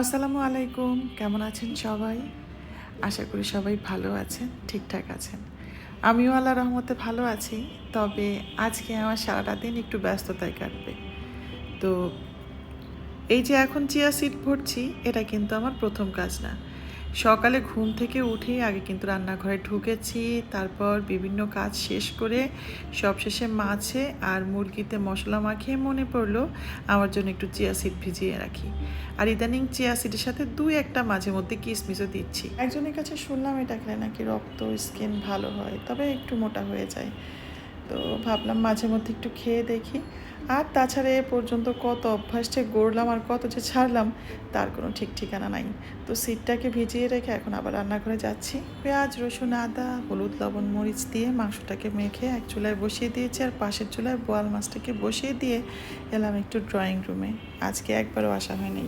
আসসালামু আলাইকুম, কেমন আছেন সবাই? আশা করি সবাই ভালো আছেন, ঠিকঠাক আছেন। আমিও আল্লাহ রহমতে ভালো আছি, তবে আজকে আমার সারাটা দিন একটু ব্যস্ততায় কাটবে। তো এই যে এখন চিয়া সিট ভরছি, এটা কিন্তু আমার প্রথম কাজ না। সকালে ঘুম থেকে উঠেই আগে কিন্তু রান্নাঘরে ঢুকেছি, তারপর বিভিন্ন কাজ শেষ করে সবশেষে মাছে আর মুরগিতে মশলা মাখিয়ে মনে পড়ল আমার জন্য একটু চিয়া সিড ভিজিয়ে রাখি। আর ইদানিং চিয়া সিডের সাথে দুই একটা মাঝে মধ্যে কিসমিসও দিচ্ছি। একজনের কাছে শুনলাম এটা খেলে নাকি রক্ত, স্কিন ভালো হয়, তবে একটু মোটা হয়ে যায়। তো ভাবলাম মাঝে মধ্যে একটু খেয়ে দেখি। আর তাছাড়া এ পর্যন্ত কত অভ্যাস যে গড়লাম আর কত যে ছাড়লাম, তার কোনো ঠিক ঠিকানা নাই। তো সিটটাকে ভিজিয়ে রেখে এখন আবার রান্নাঘরে যাচ্ছি। পেঁয়াজ, রসুন, আদা, হলুদ, লবণ, মরিচ দিয়ে মাংসটাকে মেখে এক চুলায় বসিয়ে দিয়েছি আর পাশের চুলায় বোয়াল মাছটাকে বসিয়ে দিয়ে এলাম একটু ড্রয়িং রুমে। আজকে একবারও আসা হয়নি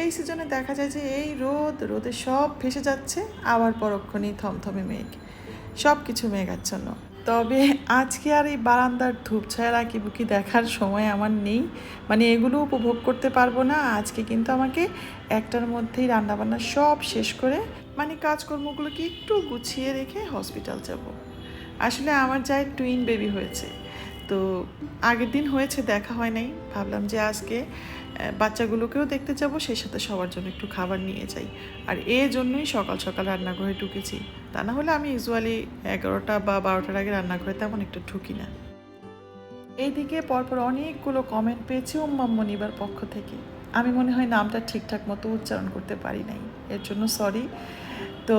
এই সিজনে দেখা যায় যে এই রোদ, রোদে সব ভেসে যাচ্ছে, আবার পরক্ষণেই থমথমে মেঘ। সব কিছু মেঘাচ্ছন্ন। তবে আজকে আর এই বারান্দার ধূপ ছায়া কি বুকি দেখার সময় আমার নেই। মানে এগুলো উপভোগ করতে পারব না। আজকে কিন্তু আমাকে একটার মধ্যেই রান্নাবান্না সব শেষ করে মানে কাজকর্মগুলোকে একটু গুছিয়ে রেখে হসপিটাল যাব। আসলে আমার যায় টুইন বেবি হয়েছে। তো আগের দিন হয়েছে, দেখা হয় নাই। ভাবলাম যে আজকে বাচ্চাগুলোকেও দেখতে যাব, সেই সাথে সবার জন্য একটু খাবার নিয়ে যাই। আর এই জন্যই সকাল সকাল রান্নাঘরে ঢুকেছি। তা না হলে আমি ইউজুয়ালি এগারোটা বা বারোটার আগে রান্নাঘরে তেমন একটু ঢুকি না। এইদিকে পরপর অনেকগুলো কমেন্ট পেয়েছি উম্মাম মনিবার পক্ষ থেকে। আমি মনে হয় নামটা ঠিকঠাক মতো উচ্চারণ করতে পারি নাই। এর জন্য সরি তো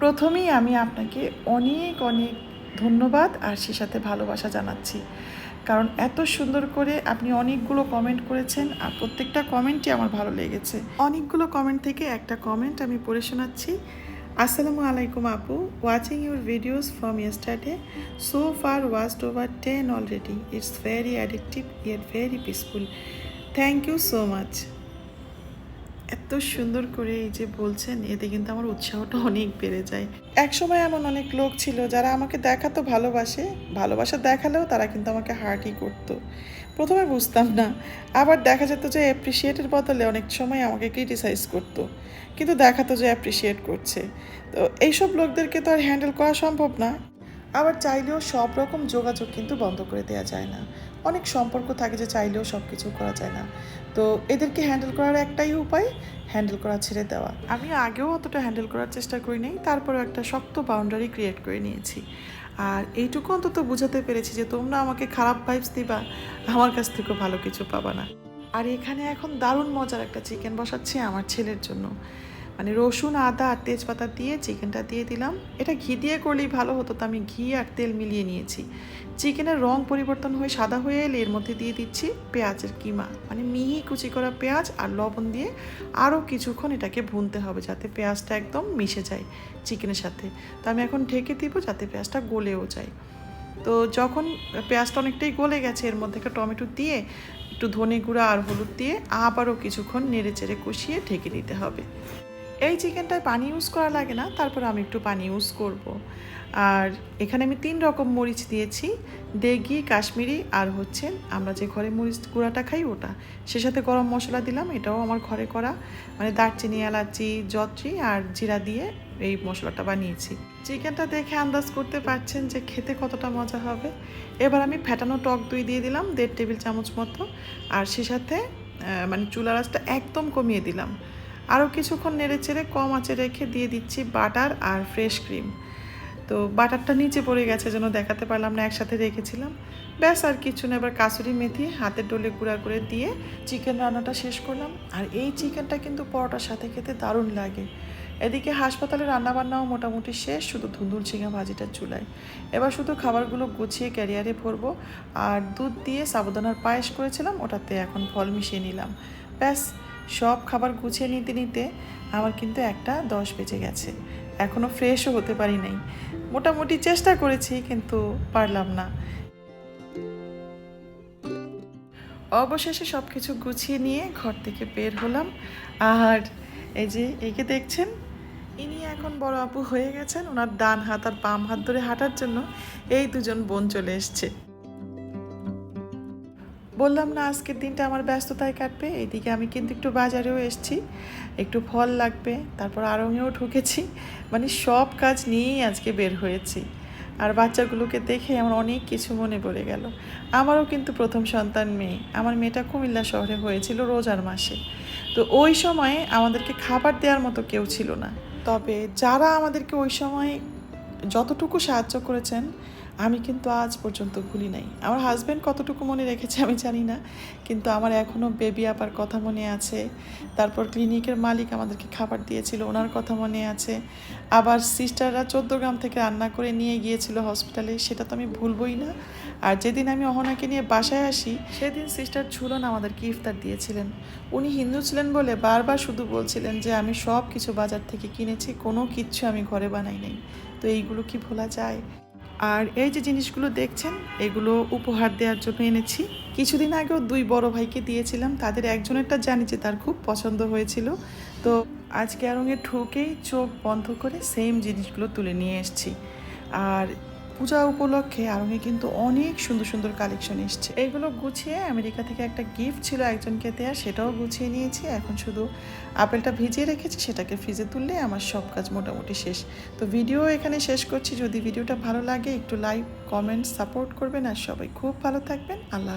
প্রথমেই আমি আপনাকে অনেক অনেক ধন্যবাদ আর সে সাথে ভালোবাসা জানাচ্ছি। কারণ এত সুন্দর করে আপনি অনেকগুলো কমেন্ট করেছেন আর প্রত্যেকটা কমেন্টই আমার ভালো লেগেছে। অনেকগুলো কমেন্ট থেকে একটা কমেন্ট আমি পড়ে শোনাচ্ছি। আসসালামু আলাইকুম আপু watching your videos from yesterday so far watched over ten already it's very addictive yet very peaceful thank you so much এত সুন্দর করে এই যে বলছেন, এতে কিন্তু আমার উৎসাহটা অনেক বেড়ে যায়। এক সময় এমন অনেক লোক ছিল যারা আমাকে দেখাতো, ভালোবাসে। ভালোবাসা দেখালেও তারা কিন্তু আমাকে হার্টই করতো। প্রথমে বুঝতাম না। আবার দেখা যেত যে অ্যাপ্রিসিয়েটের বদলে অনেক সময় আমাকে ক্রিটিসাইজ করতো। কিন্তু দেখাতো যে অ্যাপ্রিসিয়েট করছে। তো এইসব লোকদেরকে তো আর হ্যান্ডেল করা সম্ভব না। আবার চাইলেও সব রকম যোগাযোগ কিন্তু বন্ধ করে দেওয়া যায় না। অনেক সম্পর্ক থাকে যে চাইলেও সব কিছু করা যায় না। তো এদেরকে হ্যান্ডেল করার একটাই উপায় হ্যান্ডেল করা ছেড়ে দেওয়া। আমি আগেও অতটা হ্যান্ডেল করার চেষ্টা করি নাই তারপরেও একটা শক্ত বাউন্ডারি ক্রিয়েট করে নিয়েছি। আর এইটুকু অন্তত বুঝাতে পেরেছি যে তোমরা আমাকে খারাপ ভাইবস দিবা, আমার কাছ থেকেও ভালো কিছু পাবা না। আর এখানে এখন দারুণ মজার একটা চিকেন বসাচ্ছি আমার ছেলের জন্য। মানে রসুন, আদা আর তেজপাতা দিয়ে চিকেনটা দিয়ে দিলাম। এটা ঘি দিয়ে করলেই ভালো হতো তো আমি ঘি আর তেল মিলিয়ে নিয়েছি। চিকেনের রং পরিবর্তন হয়ে সাদা হয়ে এলে এর মধ্যে দিয়ে দিচ্ছি পেঁয়াজের কিমা। মানে মিহি কুচি করা পেঁয়াজ আর লবণ দিয়ে আরও কিছুক্ষণ এটাকে ভুনতে হবে যাতে পেঁয়াজটা একদম মিশে যায় চিকেনের সাথে। তো আমি এখন ঢেকে দিব যাতে পেঁয়াজটা গলেও যায়। তো যখন পেঁয়াজটা অনেকটাই গলে গেছে, এর মধ্যে একটা টমেটো দিয়ে, একটু ধনে গুঁড়া আর হলুদ দিয়ে আবারও কিছুক্ষণ নেড়ে চেড়ে কষিয়ে ঢেকে দিতে হবে। এই চিকেনটায় পানি ইউজ করা লাগে না, তারপর আমি একটু পানি ইউজ করব। আর এখানে আমি তিন রকম মরিচ দিয়েছি, দেগি, কাশ্মীরি আর হচ্ছে আমরা যে ঘরে মরিচ গুঁড়াটা খাই ওটা। সে সাথে গরম মশলা দিলাম, এটাও আমার ঘরে করা। মানে দারচিনি, এলাচি, জত্রি আর জিরা দিয়ে এই মশলাটা বানিয়েছি। চিকেনটা দেখে আন্দাজ করতে পারছেন যে খেতে কতটা মজা হবে। এবার আমি ফ্যাটানো টক দই দিয়ে দিলাম, দেড় টেবিল চামচ মতো। আর সে সাথে মানে চুলা রাসটা একদম কমিয়ে দিলাম। আরও কিছুক্ষণ নেড়ে চেড়ে কম আঁচে রেখে দিয়ে দিচ্ছি বাটার আর ফ্রেশ ক্রিম। তো বাটারটা নিচে পড়ে গেছে, যেন দেখাতে পারলাম না, একসাথে রেখেছিলাম। ব্যাস, আর কিছু না, এবার কাসুরি মেথি হাতের ডোলে গুঁড়া করে দিয়ে চিকেন রান্নাটা শেষ করলাম। আর এই চিকেনটা কিন্তু পরোটার সাথে খেতে দারুণ লাগে। এদিকে হাসপাতালে রান্নাবান্নাও মোটামুটি শেষ, শুধু ধুন্দুল ঝিঙা ভাজিটার চুলায়। এবার শুধু খাবারগুলো গুছিয়ে ক্যারিয়ারে ভরবো। আর দুধ দিয়ে সাবুদানার পায়েস করেছিলাম, ওটাতে এখন ফল মিশিয়ে নিলাম। ব্যাস সব খাবার গুছিয়ে নিতে নিতে আমার কিন্তু একটা দশ বেজে গেছে। এখনও ফ্রেশও হতে পারি নাই। মোটামুটি চেষ্টা করেছি, কিন্তু পারলাম না। অবশেষে সব কিছু গুছিয়ে নিয়ে ঘর থেকে বের হলাম। আর এই যে, একে দেখছেন? ইনি এখন বড় আপু হয়ে গেছেন। ওনার ডান হাত আর বাম হাত ধরে হাঁটার জন্য এই দুজন বোন চলে এসছে। বললাম, না, আজকের দিনটা আমার ব্যস্ততায় কাটবে। এইদিকে আমি কিন্তু একটু বাজারেও এসেছি। একটু ফল লাগবে। তারপর আরঙেও ঢুকেছি। মানে সব কাজ নিয়েই আজকে বের হয়েছি। আর বাচ্চাগুলোকে দেখে আমার অনেক কিছু মনে পড়ে গেল। আমারও কিন্তু প্রথম সন্তান মেয়ে। আমার মেয়েটা কুমিল্লা শহরে হয়েছিল রোজার মাসে। তো ওই সময়ে আমাদেরকে খাবার দেওয়ার মতো কেউ ছিল না। তবে যারা আমাদেরকে ওই সময় যতটুকু সাহায্য করেছেন আমি কিন্তু আজ পর্যন্ত ভুলি নাই। আমার হাজব্যান্ড কতটুকু মনে রেখেছে আমি জানি না, কিন্তু আমার এখনও বেবি আপার কথা মনে আছে। তারপর ক্লিনিকের মালিক আমাদেরকে খাবার দিয়েছিল, ওনার কথা মনে আছে। আবার সিস্টাররা চোদ্দ গ্রাম থেকে রান্না করে নিয়ে গিয়েছিল হসপিটালে সেটা তো আমি ভুলবই না। আর যেদিন আমি অহনাকে নিয়ে বাসায় আসি, সেদিন সিস্টার ঝুলন আমাদেরকে ইফতার দিয়েছিলেন। উনি হিন্দু ছিলেন বলে বারবার শুধু বলছিলেন যে, আমি সব কিছু বাজার থেকে কিনেছি, কোনো কিচ্ছু আমি ঘরে বানাই নাই। তো এইগুলো কি ভোলা যায়? আর এই যে জিনিসগুলো দেখছেন, এগুলো উপহার দেওয়ার জন্য এনেছি। কিছুদিন আগেও দুই বড় ভাইকে দিয়েছিলাম, তাদের একজনেরটা জানি যে তার খুব পছন্দ হয়েছিল। তো আজকে আরঙে ঠুকেই চোখ বন্ধ করে সেম জিনিসগুলো তুলে নিয়ে এসছি। আর পূজা উপলক্ষে আরঙে কিন্তু অনেক সুন্দর সুন্দর কালেকশন এসছে। এগুলো গুছিয়ে আমেরিকা থেকে একটা গিফট ছিল একজনকে দেওয়া সেটাও গুছিয়ে নিয়েছি। এখন শুধু আপেলটা ভিজিয়ে রেখেছি, সেটাকে ফ্রিজে তুললে আমার সব কাজ মোটামুটি শেষ। তো ভিডিও এখানে শেষ করছি। যদি ভিডিওটা ভালো লাগে, একটু লাইক, কমেন্ট, সাপোর্ট করবেন। আর সবাই খুব ভালো থাকবেন। আল্লাহ।